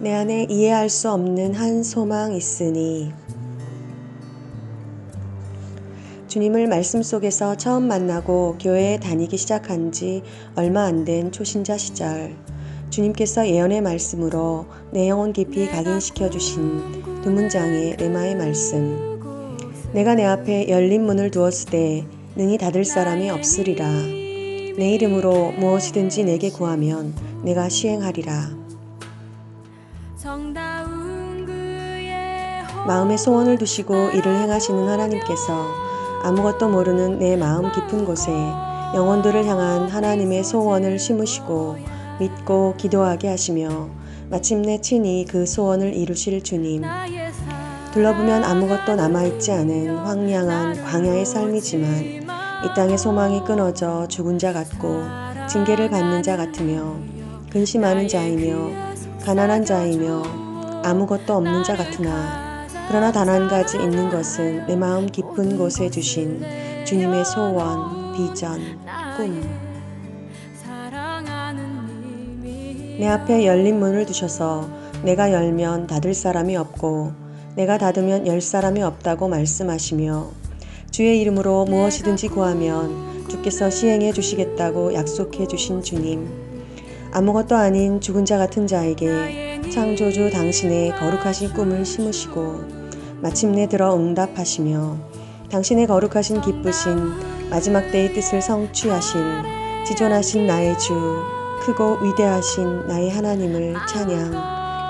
내 안에 이해할 수 없는 한 소망 있으니. 주님을 말씀 속에서 처음 만나고 교회에 다니기 시작한 지 얼마 안 된 초신자 시절 주님께서 예언의 말씀으로 내 영혼 깊이 각인시켜 주신 두 문장의 레마의 말씀. 내가 내 앞에 열린 문을 두었을 때 능히 닫을 사람이 없으리라. 내 이름으로 무엇이든지 내게 구하면 내가 시행하리라 마음에 소원을 두시고 이를 행하시는 하나님께서 아무것도 모르는 내 마음 깊은 곳에 영혼들을 향한 하나님의 소원을 심으시고 믿고 기도하게 하시며 마침내 친히 그 소원을 이루실 주님. 둘러보면 아무것도 남아있지 않은 황량한 광야의 삶이지만 이 땅의 소망이 끊어져 죽은 자 같고 징계를 받는 자 같으며 근심하는 자이며 가난한 자이며 아무것도 없는 자 같으나 그러나 단 한 가지 있는 것은 내 마음 깊은 곳에 주신 주님의 소원, 비전, 꿈. 내 앞에 열린 문을 두셔서 내가 열면 닫을 사람이 없고 내가 닫으면 열 사람이 없다고 말씀하시며 주의 이름으로 무엇이든지 구하면 주께서 시행해 주시겠다고 약속해 주신 주님. 아무것도 아닌 죽은 자 같은 자에게 창조주 당신의 거룩하신 꿈을 심으시고 마침내 들어 응답하시며 당신의 거룩하신 기쁘신 마지막 때의 뜻을 성취하실 지존하신 나의 주 크고 위대하신 나의 하나님을 찬양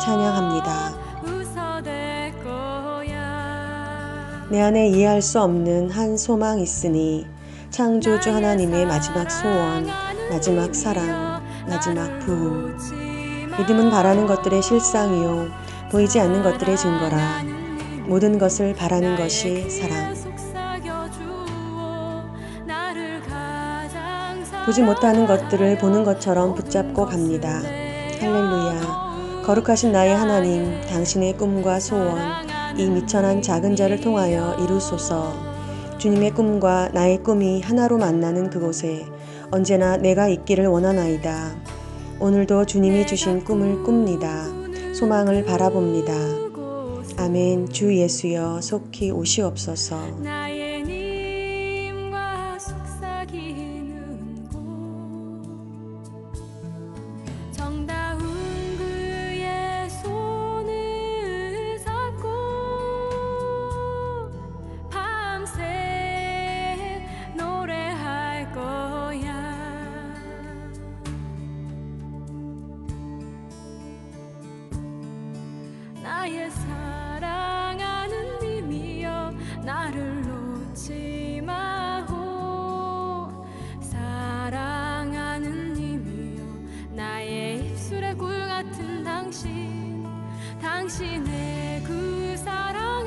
찬양합니다. 내 안에 이해할 수 없는 한 소망 있으니 창조주 하나님의 마지막 소원, 마지막 사랑, 마지막 부흥. 믿음은 바라는 것들의 실상이요 보이지 않는 것들의 증거라. 모든 것을 바라는 것이 사랑. 보지 못하는 것들을 보는 것처럼 붙잡고 갑니다. 할렐루야. 거룩하신 나의 하나님, 당신의 꿈과 소원, 이 미천한 작은 자를 통하여 이루소서. 주님의 꿈과 나의 꿈이 하나로 만나는 그곳에 언제나 내가 있기를 원하나이다. 오늘도 주님이 주신 꿈을 꿉니다. 소망을 바라봅니다. 아멘. 주 예수여 속히 오시옵소서. 사랑하는 님이여 나를 놓지 마오. 사랑하는 님이여 나의 입술의 꿀 같은 당신 당신의 그 사랑